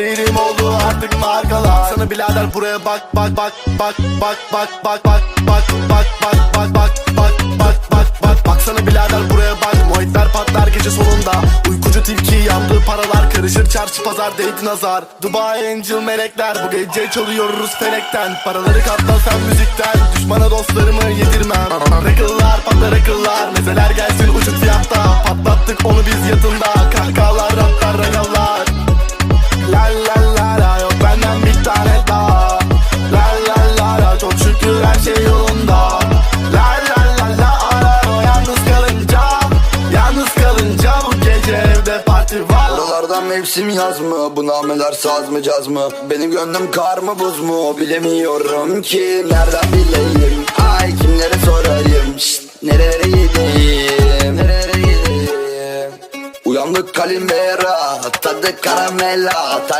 değilim oldu artık markalar Sana birader buraya bak bak bak bak bak bak bak bak bak bak bak bak bak bak bak bak bak Baksana birader buraya bak Muhitler patlar gece sonunda Uykucu tilki yandığı paralar Karışır çarşı pazar değdi nazar Dubai Angel melekler Bu gece çalıyoruz felekten Paraları katla sen müzikten Düşmana dostlarımı yedirmem Rakıllar patlar akıllar Mezeler gelsin uçuk fiyatta Patlattık onu biz yatında Kahkahalar La la la yok benden bir tane daha La la la la çok şükür her şey yolunda La la la la ara o yalnız kalınca Yalnız kalınca bu gece evde parti var Oralardan mevsim yaz mı? Bu nameler saz mı caz mı? Benim gönlüm kar mı buz mu? Bilemiyorum ki Nereden bileyim? Ay kimlere sorayım? Şşt, nerelere gideyim? Nerelere gideyim? Uyandık kalimera Tadı karamela